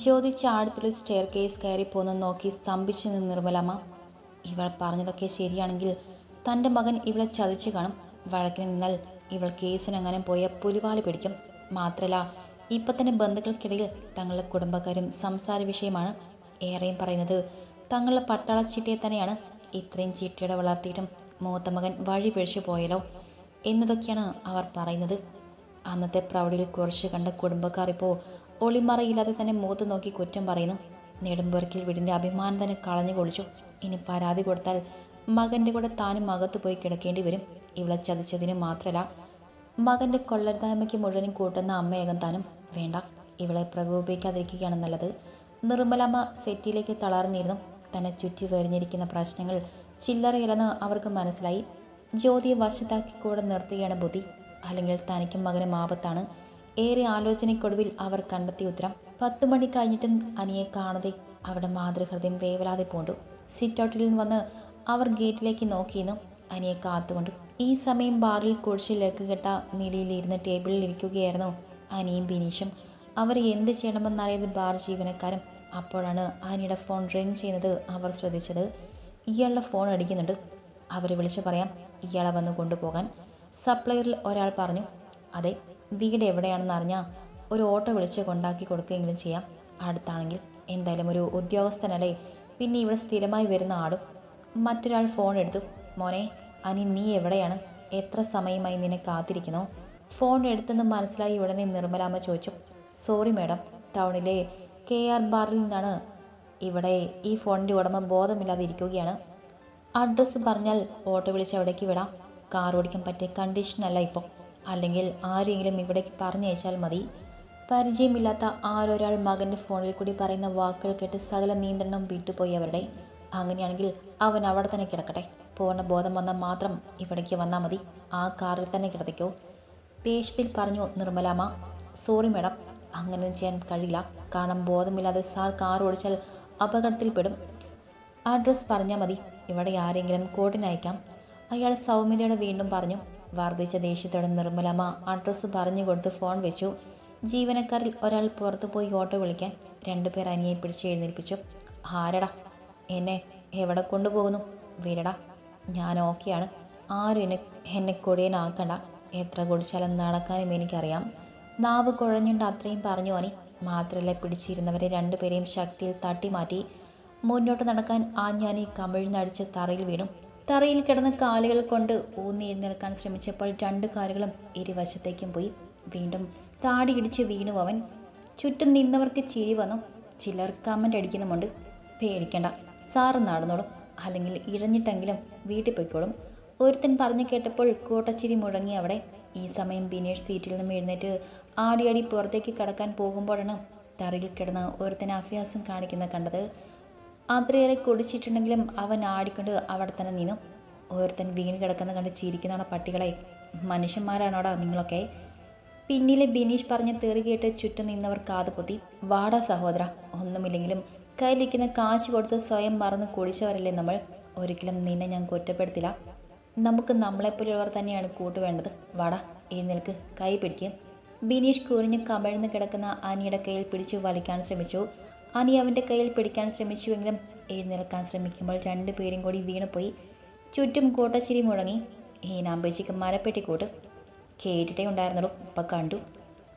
ജ്യോതി ചാടത്തുള്ളി stair case കയറി പോന്ന് നോക്കി സ്തംഭിച്ചു നിന്ന് നിർമ്മലമ്മ ഇവൾ പറഞ്ഞതൊക്കെ ശരിയാണെങ്കിൽ തന്റെ മകൻ ഇവളെ ചതിച്ചു കാണും. വഴക്കിന് നിന്നാൽ ഇവൾ കേസിനങ്ങനെ പോയ പുലിവാളി പിടിക്കും. മാത്രമല്ല ഇപ്പം തന്നെ ബന്ധുക്കൾക്കിടയിൽ തങ്ങളുടെ കുടുംബക്കാരും സംസാര വിഷയമാണ്. ഏറെയും പറയുന്നത് തങ്ങളുടെ പട്ടാള ചിട്ടയെ തന്നെയാണ്. ഇത്രയും ചിട്ടയുടെ വളർത്തിയിട്ടും മൂത്ത മകൻ വഴി പിഴിച്ചു പോയല്ലോ എന്നതൊക്കെയാണ് അവർ പറയുന്നത്. അന്നത്തെ പ്രൗഢിയിൽ കുറച്ച് കണ്ട കുടുംബക്കാർ ഇപ്പോൾ ഒളിമറയില്ലാതെ തന്നെ മൂത്ത് നോക്കി കുറ്റം പറയുന്നു. നെടുമ്പുറക്കിൽ വീടിന്റെ അഭിമാനം തന്നെ കളഞ്ഞു കൊളിച്ചു. ഇനി പരാതി കൊടുത്താൽ മകന്റെ കൂടെ താനും അകത്ത് പോയി കിടക്കേണ്ടി വരും. ഇവളെ ചതിച്ചതിന് മാത്രമല്ല മകന്റെ കൊള്ളരുതായ്മയ്ക്ക് മുഴുവനും കൂട്ടുന്ന അമ്മയകം താനും. വേണ്ട ഇവളെ പ്രകോപിക്കാതിരിക്കുകയാണ് നല്ലത്. നിർമ്മലമ്മ സെറ്റിയിലേക്ക് തളർന്നിരുന്നു. തന്നെ ചുറ്റി വരിഞ്ഞിരിക്കുന്ന പ്രശ്നങ്ങൾ ചില്ലറയില്ലെന്ന് അവർക്ക് മനസ്സിലായി. ജ്യോതിയെ വശത്താക്കി കൂടെ നിർത്തുകയാണ് ബുദ്ധി. അല്ലെങ്കിൽ തനിക്കും മകനും ആപത്താണ്. ഏറെ ആലോചനയ്ക്കൊടുവിൽ അവർ കണ്ടെത്തിയ ഉത്തരം പത്തു മണി കഴിഞ്ഞിട്ടും അനിയെ കാണാതെ അവിടെ മാതൃഹൃദയം വേവലാതെ പോണ്ടു. സിറ്റൗട്ടിൽ നിന്ന് വന്ന് അവർ ഗേറ്റിലേക്ക് നോക്കിയിരുന്നു അനിയെ കാത്തുകൊണ്ടു. ഈ സമയം ബാറിൽ കുഴിച്ചിലേക്ക് കെട്ട നിലയിലിരുന്ന് ടേബിളിൽ ഇരിക്കുകയായിരുന്നു അനിയും ബിനീഷും. അവർ എന്ത് ചെയ്യണമെന്നറിയാതെ ബാർ ജീവനക്കാരും അപ്പോഴാണ് അനിയുടെ ഫോൺ റിങ് ചെയ്യുന്നത് അവർ ശ്രദ്ധിച്ചത്. ഇയാളുടെ ഫോൺ അടിക്കുന്നുണ്ട്. അവർ വിളിച്ചു പറയാം ഇയാളെ വന്ന് കൊണ്ടുപോകാൻ. സപ്ലൈയറിൽ ഒരാൾ പറഞ്ഞു അതെ വീട് എവിടെയാണെന്ന് അറിഞ്ഞാൽ ഒരു ഓട്ടോ വിളിച്ച് കൊണ്ടാക്കി കൊടുക്കുകയെങ്കിലും ചെയ്യാം. അടുത്താണെങ്കിൽ എന്തായാലും ഒരു ഉദ്യോഗസ്ഥനല്ലേ? പിന്നെ ഇവിടെ സ്ഥിരമായി വരുന്ന ആളും മറ്റൊരാൾ ഫോൺ എടുത്തു. മോനെ അനി നീ എവിടെയാണ്? എത്ര സമയമായി നിന്നെ കാത്തിരിക്കുന്നു? ഫോൺ എടുത്തെന്ന് മനസ്സിലായി ഉടനെ നിർമ്മലാമ്മ ചോദിച്ചു. സോറി മാഡം ടൗണിലെ കെ ആർ ബാറിൽ നിന്നാണ് ഇവിടെ ഈ ഫോണിന്റെ ഉടമ ബോധമില്ലാതെ ഇരിക്കുകയാണ്. അഡ്രസ്സ് പറഞ്ഞാൽ ഓട്ടോ വിളിച്ച് അവിടേക്ക് വിടാം. കാർ ഓടിക്കാൻ പറ്റിയ കണ്ടീഷനല്ല ഇപ്പോൾ അല്ലെങ്കിൽ ആരെങ്കിലും ഇവിടേക്ക് പറഞ്ഞയച്ചാൽ മതി. പരിചയമില്ലാത്ത ആരൊരാൾ മകന്റെ ഫോണിൽ കൂടി പറയുന്ന വാക്കുകൾ കേട്ട് സകല നിയന്ത്രണം വിട്ടുപോയി അവരുടെ. അങ്ങനെയാണെങ്കിൽ അവൻ അവിടെ തന്നെ കിടക്കട്ടെ. പൂർണ ബോധം വന്നാൽ മാത്രം ഇവിടേക്ക് വന്നാൽ മതി. ആ കാറിൽ തന്നെ കിടത്തിക്കോ ദേഷ്യത്തിൽ പറഞ്ഞു നിർമ്മലാമ്മ സോറി മാഡം അങ്ങനെ ചെയ്യാൻ കഴിയില്ല. കാരണം ബോധമില്ലാതെ സാർ കാർ ഓടിച്ചാൽ അപകടത്തിൽപ്പെടും. അഡ്രസ്സ് പറഞ്ഞാൽ മതി. ഇവിടെ ആരെങ്കിലും കോട്ടിനയക്കാം അയാൾ സൗമ്യതയോടെ വീണ്ടും പറഞ്ഞു വർദ്ധിച്ച ദേഷ്യത്തോടെ നിർമ്മലമ്മ അഡ്രസ്സ് പറഞ്ഞു കൊടുത്ത് ഫോൺ വെച്ചു. ജീവനക്കാരിൽ ഒരാൾ പുറത്തു പോയി ഓട്ടോ വിളിക്കാൻ രണ്ടുപേർ അനിയെ പിടിച്ച് എഴുന്നേൽപ്പിച്ചു. ആരടാ? എന്നെ എവിടെ കൊണ്ടുപോകുന്നു? വീരടാ ഞാൻ ഓക്കെയാണ്. ആരും എന്നെ എന്നെ കൊടിയനാക്കണ്ട. എത്ര കുടിച്ചാലും നടക്കാനും എനിക്കറിയാം. നാവ് കുഴഞ്ഞുണ്ട് അത്രയും പറഞ്ഞു അനി. മാത്രമല്ല പിടിച്ചിരുന്നവരെ രണ്ടുപേരെയും ശക്തിയിൽ തട്ടി മാറ്റി മുന്നോട്ട് നടക്കാൻ ആഞ്ഞാനി കമിഴ്ന്നടിച്ച് തറയിൽ വീണു. തറയിൽ കിടന്ന് കാലുകൾ കൊണ്ട് ഊന്നി എഴുന്നേൽക്കാൻ ശ്രമിച്ചപ്പോൾ രണ്ട് കാലുകളും ഇരുവശത്തേക്കും പോയി. വീണ്ടും താടിയിടിച്ച് വീണു അവൻ ചുറ്റും നിന്നവർക്ക് ചിരി വന്നു. ചിലർ കമന്റ് അടിക്കുന്നുമുണ്ട്. പേടിക്കണ്ട സാറ് നടന്നോളും. അല്ലെങ്കിൽ ഇഴഞ്ഞിട്ടെങ്കിലും വീട്ടിൽ പോയിക്കോളും. ഒരുത്തൻ പറഞ്ഞു കേട്ടപ്പോൾ കോട്ടച്ചിരി മുഴങ്ങി അവിടെ. ഈ സമയം ബിനേഷ് സീറ്റിൽ നിന്ന് എഴുന്നേറ്റ് ആടിയാടി പുറത്തേക്ക് കടക്കാൻ പോകുമ്പോഴാണ് തറയിൽ കിടന്ന് ഒരുത്തൻ അഭ്യാസം കാണിക്കുന്ന കണ്ടത്. അത്രയേറെ കുടിച്ചിട്ടുണ്ടെങ്കിലും അവൻ ആടിക്കൊണ്ട് അവിടെ തന്നെ നിന്നു. ഓരോരുത്തൻ വീണ് കിടക്കുന്ന കണ്ട് ചിരിക്കുന്നതാണ് പട്ടികളെ മനുഷ്യന്മാരാണോടാ നിങ്ങളൊക്കെ? പിന്നിലെ ബിനീഷ് പറഞ്ഞ് തെറി കേട്ട് ചുറ്റും നിന്നവർ കാത് വാടാ സഹോദര ഒന്നുമില്ലെങ്കിലും കയ്യിലിരിക്കുന്ന കാശ് കൊടുത്ത് സ്വയം മറന്ന് കുടിച്ചവരല്ലേ നമ്മൾ? ഒരിക്കലും നിന്നെ ഞാൻ കുറ്റപ്പെടുത്തില്ല. നമുക്ക് നമ്മളെപ്പോലുള്ളവർ തന്നെയാണ് കൂട്ട് വേണ്ടത്. വാടാ എഴുന്നേൽക്ക് കൈ പിടിക്കും. ബിനീഷ് കുറിഞ്ഞ് കമഴ്ന്ന് കിടക്കുന്ന അനിയുടെ കയ്യിൽ പിടിച്ചു വലിക്കാൻ ശ്രമിച്ചു. അനി അവന്റെ കയ്യിൽ പിടിക്കാൻ ശ്രമിച്ചുവെങ്കിലും എഴുന്നേൽക്കാൻ ശ്രമിക്കുമ്പോൾ രണ്ടുപേരും കൂടി വീണുപോയി. ചുറ്റും കൂട്ടച്ചിരി മുഴങ്ങി. ഹീനാമ്പേച്ചിക്ക് മരപ്പെട്ടിക്കോട്ട് കേട്ടിട്ടേ ഉണ്ടായിരുന്നുള്ളൂ. ഇപ്പം കണ്ടു.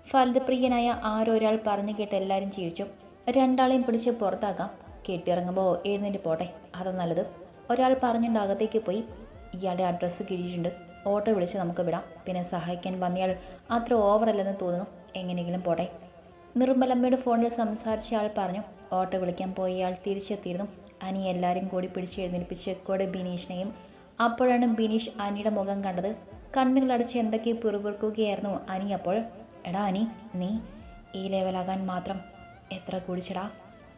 ഫലിതപ്രിയനായ ആരൊരാൾ പറഞ്ഞു കേട്ട് എല്ലാവരും ചിരിച്ചു. രണ്ടാളെയും പിടിച്ച് പുറത്താക്കാം. കെട്ടിയിറങ്ങുമ്പോൾ എഴുന്നേറ്റ് പോട്ടെ. അതാ നല്ലത്. ഒരാൾ പറഞ്ഞുകൊണ്ട് അകത്തേക്ക് പോയി. ഇയാളുടെ അഡ്രസ്സ് കിഴിയിട്ടുണ്ട്. ഓട്ടോ വിളിച്ച് നമുക്ക് വിടാം. പിന്നെ സഹായിക്കാൻ വന്നയാൾ അത്ര ഓവറല്ലെന്ന് തോന്നുന്നു. എങ്ങനെയെങ്കിലും പോട്ടെ. നിർമ്മലമ്മയുടെ ഫോണിൽ സംസാരിച്ച ആൾ പറഞ്ഞു ഓട്ടോ വിളിക്കാൻ പോയ ആൾ തിരിച്ചെത്തിയിരുന്നു. അനി എല്ലാവരും കൂടി പിടിച്ച് എഴുന്നേൽപ്പിച്ച് കൂടെ ബിനീഷിനെയും അപ്പോഴാണ് ബിനീഷ് അനിയുടെ മുഖം കണ്ടത്. കണ്ണുകളടച്ച് എന്തൊക്കെ പിറുപിറുക്കുകയായിരുന്നു അനി അപ്പോൾ. എടാ അനി നീ ഈ ലെവലാകാൻ മാത്രം എത്ര കുടിച്ചടാ?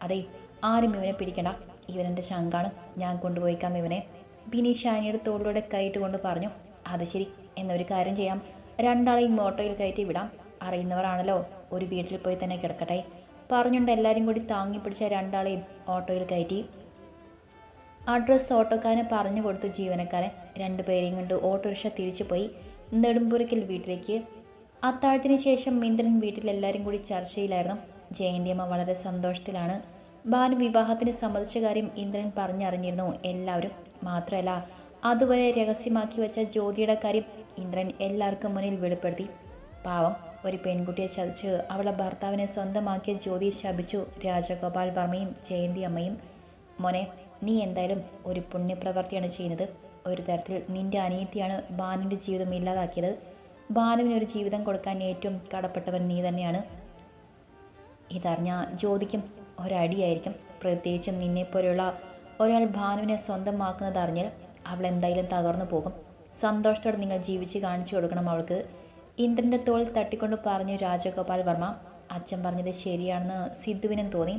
അതെ ആരും ഇവനെ പിടിക്കണ്ട. ഇവനെന്റെ ശങ്കാണ് ഞാൻ കൊണ്ടുപോയിക്കാം ഇവനെ. ബിനീഷ് അനിയുടെ തോളിലൂടെ കയറ്റ് കൊണ്ട് പറഞ്ഞു അത് ശരി. എന്നൊരു കാര്യം ചെയ്യാം. രണ്ടാളെയും ഓട്ടോയിൽ കയറ്റി വിടാം. അറിയുന്നവരാണല്ലോ. ഒരു വീട്ടിൽ പോയി തന്നെ കിടക്കട്ടെ. പറഞ്ഞുകൊണ്ട് എല്ലാവരും കൂടി താങ്ങി പിടിച്ച രണ്ടാളെയും ഓട്ടോയിൽ കയറ്റി. അഡ്രസ്സ് ഓട്ടോക്കാരനെ പറഞ്ഞു കൊടുത്തു ജീവനക്കാരൻ. രണ്ടുപേരെയും കൊണ്ട് ഓട്ടോറിക്ഷ തിരിച്ചു പോയി. നെടുമ്പുരയ്ക്കൽ വീട്ടിലേക്ക്. അത്താഴത്തിന് ശേഷം ഇന്ദ്രൻ വീട്ടിലെല്ലാവരും കൂടി ചർച്ചയിലായിരുന്നു. ജയന്തിയമ്മ വളരെ സന്തോഷത്തിലാണ്. ഭാനു വിവാഹത്തിന് സമ്മതിച്ച കാര്യം ഇന്ദ്രൻ പറഞ്ഞറിഞ്ഞിരുന്നു എല്ലാവരും. മാത്രമല്ല അതുവരെ രഹസ്യമാക്കി വെച്ച ജ്യോതിയുടെ കാര്യം ഇന്ദ്രൻ എല്ലാവർക്കും മുന്നിൽ വെളിപ്പെടുത്തി. പാവം. ഒരു പെൺകുട്ടിയെ ചതിച്ച് അവളെ ഭർത്താവിനെ സ്വന്തമാക്കിയ ജ്യോതി ശപിച്ചു രാജഗോപാൽ വർമ്മയും ജയന്തി അമ്മയും. മോനെ നീ എന്തായാലും ഒരു പുണ്യപ്രവർത്തിയാണ് ചെയ്യുന്നത്. ഒരു തരത്തിൽ നിന്റെ അനിയത്തിയാണ് ബാനുവിന്റെ ജീവിതം ഇല്ലാതാക്കിയത്. ബാനുവിനൊരു ജീവിതം കൊടുക്കാൻ ഏറ്റവും കടപ്പെട്ടവൻ നീ തന്നെയാണ്. ഇതറിഞ്ഞ ജ്യോതിക്കും ഒരടിയായിരിക്കും. പ്രത്യേകിച്ചും നിന്നെപ്പോലെയുള്ള ഒരാൾ ഭാനുവിനെ സ്വന്തമാക്കുന്നത് അറിഞ്ഞാൽ അവൾ എന്തായാലും തകർന്നു പോകും. സന്തോഷത്തോടെ നിങ്ങൾ ജീവിച്ച് കാണിച്ചു കൊടുക്കണം അവൾക്ക്. ഇന്ദ്രന്റെ തോൾ തട്ടിക്കൊണ്ട് പറഞ്ഞു രാജഗോപാൽ വർമ്മ അച്ഛൻ പറഞ്ഞത് ശരിയാണെന്ന് സിദ്ധുവിനും തോന്നി.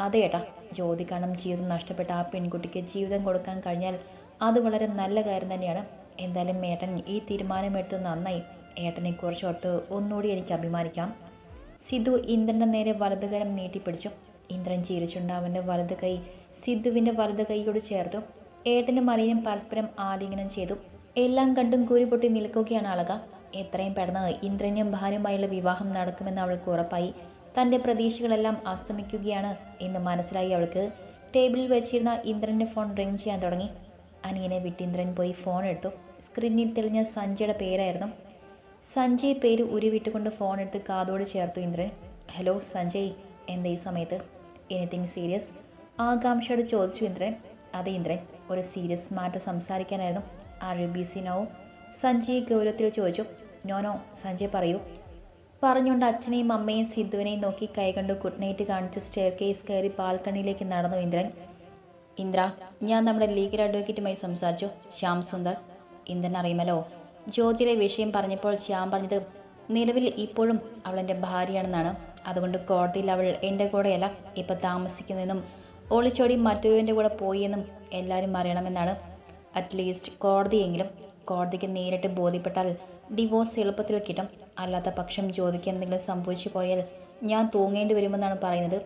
അതെ ഏട്ടാ ജ്യോതി കാരണം ജീവിതം നഷ്ടപ്പെട്ട ആ പെൺകുട്ടിക്ക് ജീവിതം കൊടുക്കാൻ കഴിഞ്ഞാൽ അത് വളരെ നല്ല കാര്യം തന്നെയാണ്. എന്തായാലും ഏട്ടൻ ഈ തീരുമാനമെടുത്ത് നന്നായി. ഏട്ടനെ കുറച്ചോർത്ത് ഒന്നുകൂടി എനിക്ക് അഭിമാനിക്കാം. സിദ്ധു ഇന്ദ്രന്റെ നേരെ വലതുകരം നീട്ടിപ്പിടിച്ചു. ഇന്ദ്രൻ ചിരിച്ചുണ്ട് അവന്റെ വലത് കൈ സിദ്ധുവിന്റെ വലത് കൈയോട് ചേർത്തു. ഏട്ടനും മറിയനും പരസ്പരം ആലിംഗനം ചെയ്തു. എല്ലാം കണ്ടും കൂരിപൊട്ടി നിൽക്കുകയാണ് അളക. എത്രയും പെട്ടെന്ന് ഇന്ദ്രനും ഭാര്യയുമായുള്ള വിവാഹം നടക്കുമെന്ന് അവൾക്ക് ഉറപ്പായി. തന്റെ പ്രതീക്ഷകളെല്ലാം അസ്തമിക്കുകയാണ്. എന്ന് മനസ്സിലായി അവൾക്ക് ടേബിളിൽ വെച്ചിരുന്ന ഇന്ദ്രന്റെ ഫോൺ റിങ് ചെയ്യാൻ തുടങ്ങി. അനിയനെ വിട്ട് ഇന്ദ്രൻ പോയി ഫോൺ എടുത്തു. സ്ക്രീനിൽ തെളിഞ്ഞ സഞ്ജയുടെ പേരായിരുന്നു. സഞ്ജയ് പേര് ഉരുവിട്ടുകൊണ്ട് ഫോൺ എടുത്ത് കാതോട് ചേർത്തു ഇന്ദ്രൻ. ഹലോ സഞ്ജയ്. എന്താ ഈ സമയത്ത്? എനിത്തിങ് സീരിയസ് ആകാംക്ഷയോട് ചോദിച്ചു ഇന്ദ്രൻ. അതെ ഇന്ദ്രൻ. ഒരു സീരിയസ് മാറ്റം സംസാരിക്കാനായിരുന്നു. Are you B C Sanjay ഗൗരവത്തിൽ ചോദിച്ചു നോനോ സഞ്ജയ് പറയൂ. പറഞ്ഞുകൊണ്ട് അച്ഛനെയും അമ്മയും സിദ്ധുവിനെയും നോക്കി കൈകണ്ട് ഗുഡ് നൈറ്റ് കാണിച്ച് സ്റ്റെയർ കേസ് കയറി ബാൽക്കണിയിലേക്ക് നടന്നു ഇന്ദ്രൻ. ഇന്ദ്ര ഞാൻ നമ്മുടെ ലീഗൽ അഡ്വക്കേറ്റുമായി സംസാരിച്ചു ശ്യാം സുന്ദർ. ഇന്ദ്രൻ അറിയുമല്ലോ ജ്യോതിയുടെ വിഷയം പറഞ്ഞപ്പോൾ ശ്യാം പറഞ്ഞത് നിലവിൽ ഇപ്പോഴും അവൾ എന്റെ ഭാര്യയാണെന്നാണ്. അതുകൊണ്ട് കോടതിയിൽ അവൾ എന്റെ കൂടെയല്ല ഇപ്പം താമസിക്കുന്നതെന്നും ഒളിച്ചോടി മറ്റൊരുവന്റെ കൂടെ പോയി എന്നും എല്ലാവരും അറിയണമെന്നാണ്. അറ്റ്ലീസ്റ്റ് കോടതിയെങ്കിലും കോടതിക്ക് നേരിട്ട് ബോധ്യപ്പെട്ടാൽ ഡിവോഴ്സ് എളുപ്പത്തിൽ കിട്ടും. അല്ലാത്ത പക്ഷം ജ്യോതിക്ക് എന്തെങ്കിലും സംഭവിച്ചു പോയാൽ ഞാൻ തൂങ്ങേണ്ടി വരുമെന്നാണ് പറയുന്നത്.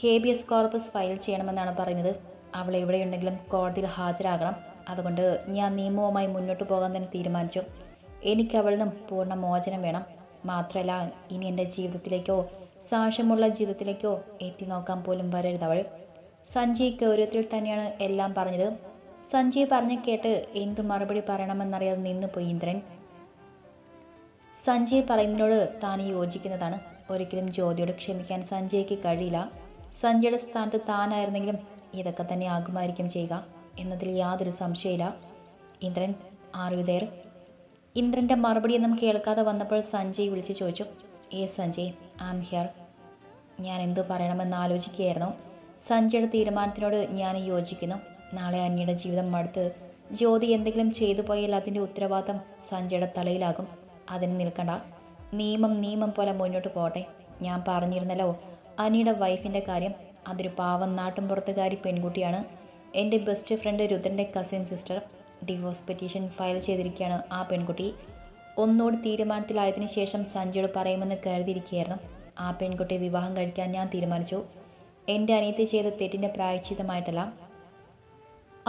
ഹേബിയസ് കോർപ്പസ് ഫയൽ ചെയ്യണമെന്നാണ് പറയുന്നത്. അവൾ എവിടെയുണ്ടെങ്കിലും കോടതിയിൽ ഹാജരാകണം. അതുകൊണ്ട് ഞാൻ നിയമവുമായി മുന്നോട്ട് പോകാൻ തന്നെ തീരുമാനിച്ചു. എനിക്ക് അവളിൽ നിന്നും പൂർണ മോചനം വേണം. മാത്രമല്ല ഇനി എന്റെ ജീവിതത്തിലേക്കോ സാക്ഷ്യമുള്ള ജീവിതത്തിലേക്കോ എത്തി നോക്കാൻ പോലും വരരുത് അവൾ. സഞ്ജയ് ഗൗരവത്തിൽ തന്നെയാണ് എല്ലാം പറഞ്ഞത്. സഞ്ജയ് പറഞ്ഞു കേട്ട് എന്തു മറുപടി പറയണമെന്നറിയാതെ നിന്ന് പോയി ഇന്ദ്രൻ. സഞ്ജയ് പറയുന്നതിനോട് താൻ യോജിക്കുന്നതാണ്. ഒരിക്കലും ജ്യോതിയോട് ക്ഷമിക്കാൻ സഞ്ജയ്ക്ക് കഴിയില്ല. സഞ്ജയുടെ സ്ഥാനത്ത് താനായിരുന്നെങ്കിലും ഇതൊക്കെ തന്നെ ആകുമായിരിക്കും ചെയ്യുക എന്നതിൽ യാതൊരു സംശയമില്ല ഇന്ദ്രൻ ആറുതേർ ഇന്ദ്രന്റെ മറുപടിയൊന്നും കേൾക്കാതെ വന്നപ്പോൾ സഞ്ജയ് വിളിച്ചു ചോദിച്ചു ഏ സഞ്ജയ് ആം ഹിയർ. ഞാൻ എന്തു പറയണമെന്ന് ആലോചിക്കുകയായിരുന്നു. സഞ്ജയുടെ തീരുമാനത്തിനോട് ഞാൻ യോജിക്കുന്നു. നാളെ അന്യയുടെ ജീവിതം മടുത്ത് ജ്യോതി എന്തെങ്കിലും ചെയ്തു പോയാൽ അതിന്റെ ഉത്തരവാദിത്തം സഞ്ജയുടെ തലയിലാകും. അതിന് നിൽക്കണ്ട. നിയമം നിയമം പോലെ മുന്നോട്ട് പോട്ടെ ഞാൻ പറഞ്ഞിരുന്നല്ലോ അനിയുടെ വൈഫിന്റെ കാര്യം. അതൊരു പാവം നാട്ടും പുറത്തുകാരി പെൺകുട്ടിയാണ്. എന്റെ best friend രുദ്രന്റെ cousin sister divorce petition file ചെയ്തിരിക്കുകയാണ് ആ പെൺകുട്ടി. ഒന്നോട് തീരുമാനത്തിലായതിനു ശേഷം സഞ്ജയോട് പറയുമെന്ന് കരുതിയിരിക്കുകയായിരുന്നു. ആ പെൺകുട്ടിയെ വിവാഹം കഴിക്കാൻ ഞാൻ തീരുമാനിച്ചു. എന്റെ അനിയത്തി ചെയ്ത തെറ്റിന്റെ പ്രായച്ചിതമായിട്ടല്ല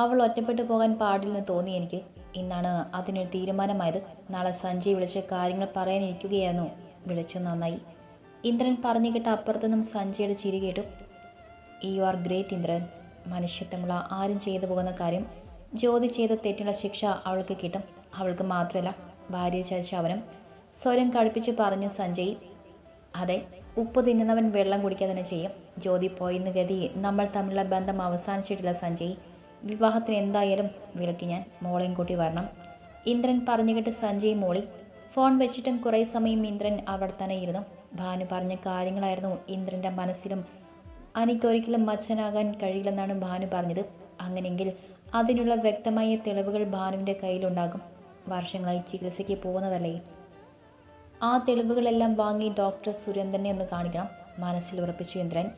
അവൾ ഒറ്റപ്പെട്ടു പോകാൻ പാടില്ലെന്ന് തോന്നി എനിക്ക്. ഇന്നാണ് അതിനൊരു തീരുമാനമായത്. നാളെ സഞ്ജയ് വിളിച്ച് കാര്യങ്ങൾ പറയാനിരിക്കുകയായിരുന്നു. വിളിച്ചു നന്നായി. ഇന്ദ്രൻ പറഞ്ഞു കേട്ട അപ്പുറത്തുനിന്നും സഞ്ജയുടെ ചിരി കേട്ടു. You are great Indran. മനുഷ്യത്വമുള്ള ആരും ചെയ്തു പോകുന്ന കാര്യം. ജ്യോതി ചെയ്ത തെറ്റുള്ള ശിക്ഷ അവൾക്ക് കിട്ടും. അവൾക്ക് മാത്രമല്ല ഭാര്യ ചതിച്ച അവനും. സ്വരം കടുപ്പിച്ച് പറഞ്ഞു സഞ്ജയ്. അതെ ഉപ്പ് തിന്നുന്നവൻ വെള്ളം കുടിക്കുക തന്നെ ചെയ്യും. ജ്യോതി പോയിന്ന് ഗതി നമ്മൾ തമ്മിലുള്ള ബന്ധം അവസാനിച്ചിട്ടില്ല സഞ്ജയ്. വിവാഹത്തിന് എന്തായാലും വിളിക്ക് ഞാൻ. മോളെയും കൂട്ടി വരണം. ഇന്ദ്രൻ പറഞ്ഞു കേട്ട് സഞ്ജയ് മോളി. ഫോൺ വെച്ചിട്ടും കുറേ സമയം ഇന്ദ്രൻ അവിടെ തന്നെ ഇരുന്നു. ഭാനു പറഞ്ഞ കാര്യങ്ങളായിരുന്നു ഇന്ദ്രന്റെ മനസ്സിലും. അനിക്കൊരിക്കലും മച്ചനാകാൻ കഴിയില്ലെന്നാണ് ഭാനു പറഞ്ഞത്. അങ്ങനെയെങ്കിൽ അതിനുള്ള വ്യക്തമായ തെളിവുകൾ ഭാനുവിന്റെ കയ്യിലുണ്ടാകും. വർഷങ്ങളായി ചികിത്സയ്ക്ക് പോകുന്നതല്ലേ? ആ തെളിവുകളെല്ലാം വാങ്ങി ഡോക്ടർ സുരേന്ദ്രനെ ഒന്ന് കാണിക്കണം. മനസ്സിൽ ഉറപ്പിച്ചു ഇന്ദ്രൻ.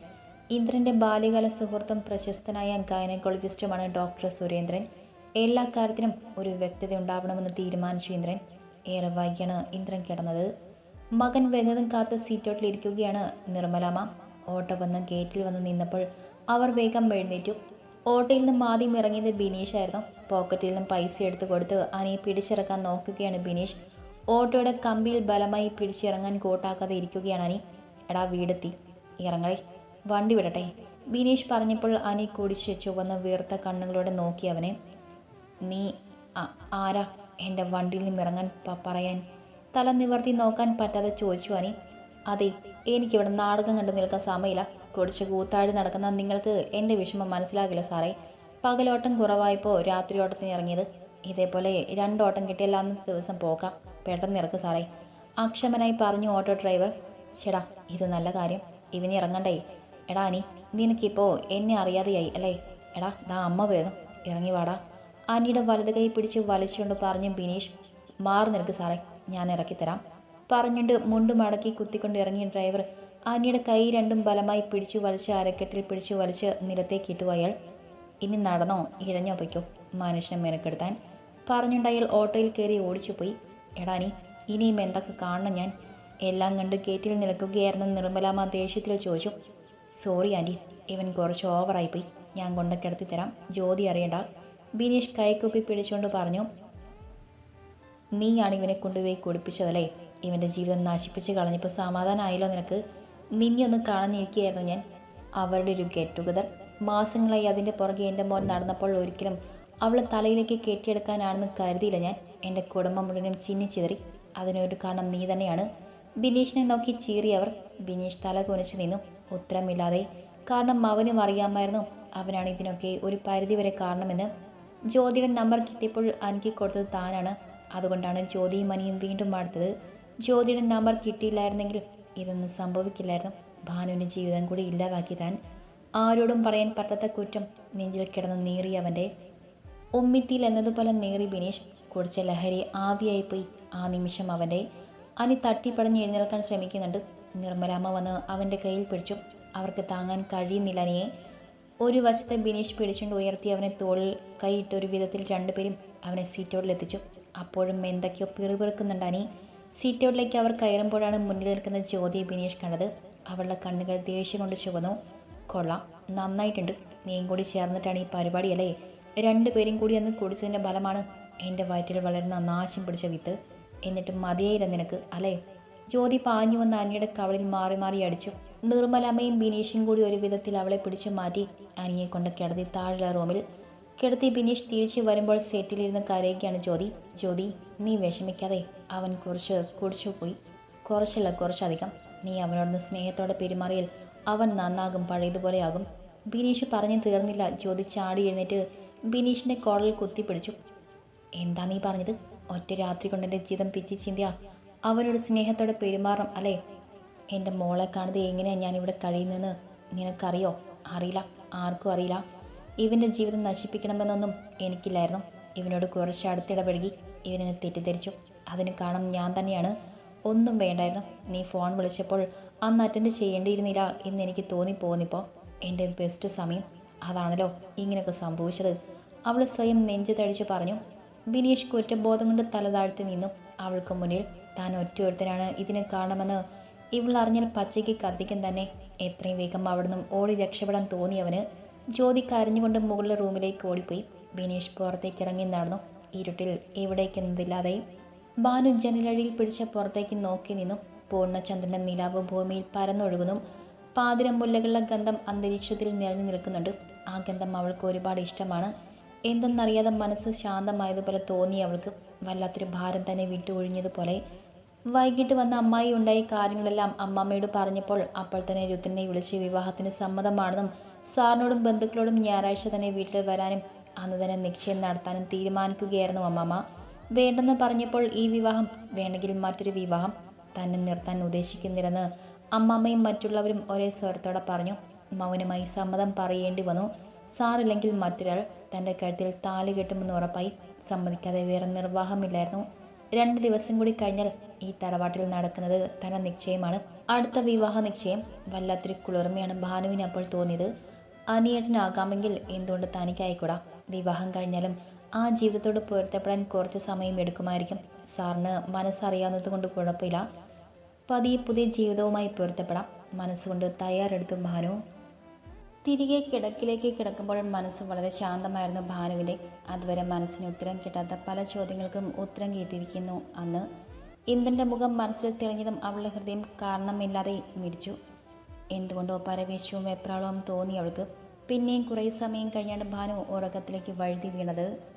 ഇന്ദ്രന്റെ ബാല്യകാല സുഹൃത്തും പ്രശസ്തനായ ഗൈനക്കോളജിസ്റ്റുമാണ് ഡോക്ടർ സുരേന്ദ്രൻ. എല്ലാ കാര്യത്തിനും ഒരു വ്യക്തത ഉണ്ടാവണമെന്ന് തീരുമാനിച്ചു ഇന്ദ്രൻ. ഏറെ വൈകിയാണ് ഇന്ദ്രൻ കിടന്നത്. മകൻ വരുന്നതും കാത്ത് സീറ്റോട്ടിലിരിക്കുകയാണ് നിർമ്മലാമ ഓട്ടോ വന്ന് ഗേറ്റിൽ വന്ന് നിന്നപ്പോൾ അവർ വേഗം എഴുന്നേറ്റു. ഓട്ടോയിൽ നിന്നും ആദ്യം ഇറങ്ങിയത് ബിനീഷായിരുന്നു പോക്കറ്റിൽ നിന്നും പൈസ എടുത്തു കൊടുത്ത് അനിയെ പിടിച്ചിറക്കാൻ നോക്കുകയാണ് ബിനീഷ്. ഓട്ടോയുടെ കമ്പിയിൽ ബലമായി പിടിച്ചിറങ്ങാൻ കൂട്ടാക്കാതെ ഇരിക്കുകയാണ് അനി. എടാ വീടെത്തി. ഇറങ്ങടി. വണ്ടി വിടട്ടെ. ബിനീഷ് പറഞ്ഞപ്പോൾ അനി കുടിച്ച് ചുവന്ന വീർത്ത കണ്ണുകളോടെ നോക്കി അവനെ. നീ ആരാ എന്റെ വണ്ടിയിൽ നിന്ന് ഇറങ്ങാൻ പറയാൻ? തല നിവർത്തി നോക്കാൻ പറ്റാതെ ചോദിച്ചു അനി. അതെ എനിക്കിവിടെ നാടകം കണ്ടു നിൽക്കാൻ സമയമില്ല. കുടിച്ച് കൂത്താടി നടക്കുന്ന നിങ്ങൾക്ക് എന്റെ വിഷമം മനസ്സിലാകില്ല സാറേ. പകലോട്ടം കുറവായപ്പോൾ രാത്രി ഓട്ടത്തിന് ഇറങ്ങിയത്. ഇതേപോലെ രണ്ടോട്ടം കിട്ടിയാൽ അന്നത്തെ ദിവസം പോകാം. പെട്ടെന്ന് ഇറക്ക് സാറേ. അക്ഷമനായി പറഞ്ഞു ഓട്ടോ ഡ്രൈവർ. ചേടാ ഇത് നല്ല കാര്യം. ഇവനി ഇറങ്ങണ്ടേ? എടാ അനി നിനക്കിപ്പോൾ എന്നെ അറിയാതെയായി അല്ലേ? എടാ ദാ അമ്മ വരുന്നു ഇറങ്ങി വാടാ. അനിയുടെ വലത് കൈ പിടിച്ച് വലിച്ചുകൊണ്ട് പറഞ്ഞു ബിനീഷ് മാറി നിൽക്ക് സാറേ ഞാൻ ഇറക്കിത്തരാം പറഞ്ഞുകൊണ്ട് മുണ്ടും മടക്കി കുത്തിക്കൊണ്ട് ഇറങ്ങിയ ഡ്രൈവർ അനിയുടെ കൈ രണ്ടും ബലമായി പിടിച്ചു വലിച്ച് അരക്കെട്ടിൽ പിടിച്ചു വലിച്ച് നിലത്തേക്ക് ഇട്ടു. അയാൾ ഇനി നടന്നോ? ഇഴഞ്ഞോ പൊയ്ക്കോ? മനുഷ്യനെ മെനക്കെടുത്താൻ? പറഞ്ഞുകൊണ്ട് അയാൾ ഓട്ടോയിൽ കയറി ഓടിച്ചു പോയി എടാ നീ ഇനിയും എന്തൊക്കെ കാണണം ഞാൻ? എല്ലാം കണ്ട് ഗേറ്റിൽ നിൽക്കുകയായിരുന്ന നിർമ്മലാമ്മ ദേഷ്യത്തിൽ ചോദിച്ചു. സോറി ആന്റി ഇവൻ കുറച്ച് ഓവറായിപ്പോയി ഞാൻ കൊണ്ട് കിടത്തി തരാം. ജ്യോതി അറിയണ്ട. ബിനീഷ് കൈക്കൊപ്പി പിടിച്ചുകൊണ്ട് പറഞ്ഞു നീയാണ് ഇവനെ കൊണ്ടുപോയി കുടിപ്പിച്ചതല്ലേ? ഇവന്റെ ജീവിതം നശിപ്പിച്ച് കളഞ്ഞപ്പോൾ സമാധാനമായല്ലോ നിനക്ക്? നിന്നെ ഒന്ന് കാണാനിരിക്കുകയായിരുന്നു ഞാൻ. അവരുടെ ഒരു ഗെറ്റ് ടുഗദർ മാസങ്ങളായി അതിന്റെ പുറകെ എന്റെ മോൻ നടന്നപ്പോൾ ഒരിക്കലും അവളെ തലയിലേക്ക് കെട്ടിയെടുക്കാനാണെന്ന് കരുതിയില്ല ഞാൻ. എന്റെ കുടുംബം മുഴുവനും ചിന്നിച്ചിതറി അതിനൊരു കാരണം നീ തന്നെയാണ്. ബിനീഷിനെ നോക്കി ചീറിയവർ ബിനീഷ് തല കുനിച്ചു നിന്നു. ഉത്തരമില്ലാതെ. കാരണം അവനും അറിയാമായിരുന്നു. അവനാണ് ഇതിനൊക്കെ ഒരു പരിധിവരെ കാരണമെന്ന്. ജ്യോതിയുടെ നമ്പർ കിട്ടിയപ്പോൾ എനിക്ക് കൊടുത്തത് താനാണ്. അതുകൊണ്ടാണ് ജ്യോതിയും മനിയും വീണ്ടും അടുത്തത്. ജ്യോതിയുടെ നമ്പർ കിട്ടിയില്ലായിരുന്നെങ്കിൽ ഇതൊന്നും സംഭവിക്കില്ലായിരുന്നു. ഭാനുവിന്റെ ജീവിതം കൂടി ഇല്ലാതാക്കി താൻ. ആരോടും പറയാൻ പറ്റാത്ത കുറ്റം നെഞ്ചിൽ കിടന്ന് നീറി അവന്റെ ഉമ്മിത്തിയിൽ എന്നതുപോലെ നേറി ബിനീഷ് കുടിച്ച ലഹരി ആവിയായിപ്പോയി. ആ നിമിഷം അവന്റെ അനി തട്ടിപ്പടഞ്ഞ് എഴുന്നേൽക്കാൻ ശ്രമിക്കുന്നുണ്ട്. നിർമ്മലാമ്മ വന്ന് അവന്റെ കയ്യിൽ പിടിച്ചു. അവർക്ക് താങ്ങാൻ കഴിയുന്നില്ല അനിയെ. ഒരു വശത്തെ ബിനീഷ് പിടിച്ചുകൊണ്ട് ഉയർത്തി അവനെ തോളിൽ കൈയിട്ട് ഒരു വിധത്തിൽ രണ്ടുപേരും അവനെ സീറ്റോട്ടിലെത്തിച്ചു അപ്പോഴും എന്തൊക്കെയോ പിറുപിറുക്കുന്നുണ്ട് അനി. സീറ്റോട്ടിലേക്ക് അവർ കയറുമ്പോഴാണ് മുന്നിൽ നിൽക്കുന്ന ജ്യോതിയെ ബിനീഷ് കണ്ടത്. അവളുടെ കണ്ണുകൾ ദേഷ്യം കൊണ്ട് ചുവന്നു. കൊള്ളാം. നന്നായിട്ടുണ്ട്. നീയും കൂടി ചേർന്നിട്ടാണ് ഈ പരിപാടിയല്ലേ രണ്ടുപേരും കൂടി അന്ന് കുടിച്ചതിന്റെ ബലമാണ്. എന്റെ വയറ്റിൽ വളരുന്ന നാശം പിടിച്ച വിത്ത്. എന്നിട്ട് മതിയായില്ല നിനക്ക് അല്ലേ? ജ്യോതി പാഞ്ഞു വന്ന അനിയുടെ കവളിൽ മാറി മാറി അടിച്ചു. നിർമ്മലമ്മയും ബിനീഷും കൂടി ഒരു വിധത്തിൽ അവളെ പിടിച്ചു മാറ്റി. അനിയെ കൊണ്ട് കിടത്തി താഴെ റൂമിൽ കിടത്തി ബിനീഷ് തിരിച്ചു വരുമ്പോൾ സെറ്റിലിരുന്ന് കരയുകയാണ് ജ്യോതി. ജ്യോതി നീ വിഷമിക്കാതെ. അവൻ കുറച്ച് കുടിച്ചു പോയി. കുറച്ചല്ല കുറച്ചധികം. നീ അവനോടൊന്ന് സ്നേഹത്തോടെ പെരുമാറിയാൽ അവൻ നന്നാകും പഴയതുപോലെയാകും. ബിനീഷ് പറഞ്ഞു തീർന്നില്ല. ജ്യോതി ചാടി എഴുന്നേറ്റ് ബിനീഷിന്റെ കോടൽ കുത്തിപ്പിടിച്ചു. എന്താ നീ പറഞ്ഞത്? ഒറ്റ രാത്രി കൊണ്ട് എന്റെ ജീവിതം പിച്ചി ചിന്തിയ. അവനോട് സ്നേഹത്തോടെ പെരുമാറണം അല്ലേ? എന്റെ മോളെ കാണുന്നത് എങ്ങനെയാണ് ഞാനിവിടെ കഴിയുന്നതെന്ന് നിനക്കറിയോ? അറിയില്ല. ആർക്കും അറിയില്ല. ഇവന്റെ ജീവിതം നശിപ്പിക്കണമെന്നൊന്നും എനിക്കില്ലായിരുന്നു. ഇവനോട് കുറച്ച് അടുത്തിടപഴകി ഇവനെന്നെ തെറ്റിദ്ധരിച്ചു. അതിന് കാരണം ഞാൻ തന്നെയാണ്. ഒന്നും വേണ്ടായിരുന്നു. നീ ഫോൺ വിളിച്ചപ്പോൾ അന്ന് അറ്റൻഡ് ചെയ്യേണ്ടിയിരുന്നില്ല എന്ന് എനിക്ക് തോന്നിപ്പോന്നിപ്പോൾ എന്റെ ബെസ്റ്റ് സമയം അതാണല്ലോ ഇങ്ങനെയൊക്കെ സംഭവിച്ചത്. അവൾ സ്വയം നെഞ്ചു തടിച്ചു പറഞ്ഞു ബിനീഷ് കുറ്റബോധം കൊണ്ട് തല താഴ്ത്തി നിന്നു. അവൾക്ക് മുന്നിൽ താൻ ഒറ്റയൊരുത്തനാണ് ഇതിന് കാരണമെന്ന് ഇവൾ അറിഞ്ഞാൽ പച്ചയ്ക്ക് കത്തിക്കും തന്നെ എത്രയും വേഗം അവിടുന്ന് ഓടി രക്ഷപ്പെടാൻ തോന്നിയവന് ജ്യോതി കരഞ്ഞുകൊണ്ട് മുകളിലെ റൂമിലേക്ക് ഓടിപ്പോയി. ബിനീഷ് പുറത്തേക്ക് ഇറങ്ങി നടന്നു. ഇരുട്ടിൽ എവിടേക്കെന്നതില്ലാതെ ബാനു ജനലഴിയിൽ പിടിച്ച പുറത്തേക്ക് നോക്കി നിന്നു. പൂർണചന്ദ്രന്റെ നിലാവ് ഭൂമിയിൽ പരന്നൊഴുകുന്നു. പാതിരം ഗന്ധം അന്തരീക്ഷത്തിൽ നിറഞ്ഞു നിൽക്കുന്നുണ്ട്. ആ ഗന്ധം അവൾക്ക് ഒരുപാട് ഇഷ്ടമാണ്. എന്തെന്നറിയാതെ മനസ്സ് ശാന്തമായതുപോലെ തോന്നി അവൾക്ക്. വല്ലാത്തൊരു ഭാരം തന്നെ വിട്ടൊഴിഞ്ഞതുപോലെ വൈകിട്ട് വന്ന അമ്മായി ഉണ്ടായ കാര്യങ്ങളെല്ലാം അമ്മാമ്മയോട് പറഞ്ഞപ്പോൾ അപ്പോൾ തന്നെ രുദ്രനെ വിളിച്ച് വിവാഹത്തിന് സമ്മതമാണെന്നും സാറിനോടും ബന്ധുക്കളോടും ഞായറാഴ്ച തന്നെ വീട്ടിൽ വരാനും അന്ന് തന്നെ നിശ്ചയം നടത്താനും തീരുമാനിക്കുകയായിരുന്നു അമ്മാമ്മ. വേണ്ടെന്ന് പറഞ്ഞപ്പോൾ ഈ വിവാഹം വേണമെങ്കിൽ മറ്റൊരു വിവാഹം തന്നെ നിർത്താൻ ഉദ്ദേശിക്കുന്നില്ലെന്ന് അമ്മാമ്മയും മറ്റുള്ളവരും ഒരേ സ്വരത്തോടെ പറഞ്ഞു. മൗനമായി സമ്മതം പറയേണ്ടി വന്നു. സാറില്ലെങ്കിൽ മറ്റൊരാൾ തന്റെ കഴുത്തിൽ താലി കെട്ടുമെന്ന് ഉറപ്പായി സമ്മതിക്കാതെ വേറെ നിർവാഹമില്ലായിരുന്നു. രണ്ട് ദിവസം കൂടി കഴിഞ്ഞാൽ ഈ തറവാട്ടിൽ നടക്കുന്നത് തന്നെ നിശ്ചയമാണ്. അടുത്ത വിവാഹ നിശ്ചയം വല്ലാത്തൊരു കുളിർമയാണ് ഭാനുവിന് അപ്പോൾ തോന്നിയത്. അനിയേട്ടനാകാമെങ്കിൽ എന്തുകൊണ്ട് തനിക്കായിക്കൂടാ വിവാഹം കഴിഞ്ഞാലും ആ ജീവിതത്തോട് പൊരുത്തപ്പെടാൻ കുറച്ച് സമയം എടുക്കുമായിരിക്കും. സാറിന് മനസ്സറിയാവുന്നത് കൊണ്ട് കുഴപ്പമില്ല. പതിയെ പുതിയ ജീവിതവുമായി പൊരുത്തപ്പെടാം. മനസ്സുകൊണ്ട് തയ്യാറെടുത്തു ഭാനു. തിരികെ കിടക്കിലേക്ക് കിടക്കുമ്പോൾ മനസ്സ് വളരെ ശാന്തമായിരുന്നു. ഭാനുവിന്റെ അതുവരെ മനസ്സിന് ഉത്തരം കിട്ടാത്ത പല ചോദ്യങ്ങൾക്കും ഉത്തരം കിട്ടിയിരിക്കുന്നു. അന്ന് ഇന്ദ്രന്റെ മുഖം മനസ്സിൽ തെളിഞ്ഞതും അവളുടെ ഹൃദയം കാരണമില്ലാതെ മിടിച്ചു. എന്തുകൊണ്ടോ പരവേശവും വെപ്രാളവും തോന്നി അവൾക്ക്. പിന്നെയും കുറേ സമയം കഴിഞ്ഞാണ് ഭാനു ഉറക്കത്തിലേക്ക് വഴുതി വീണത്.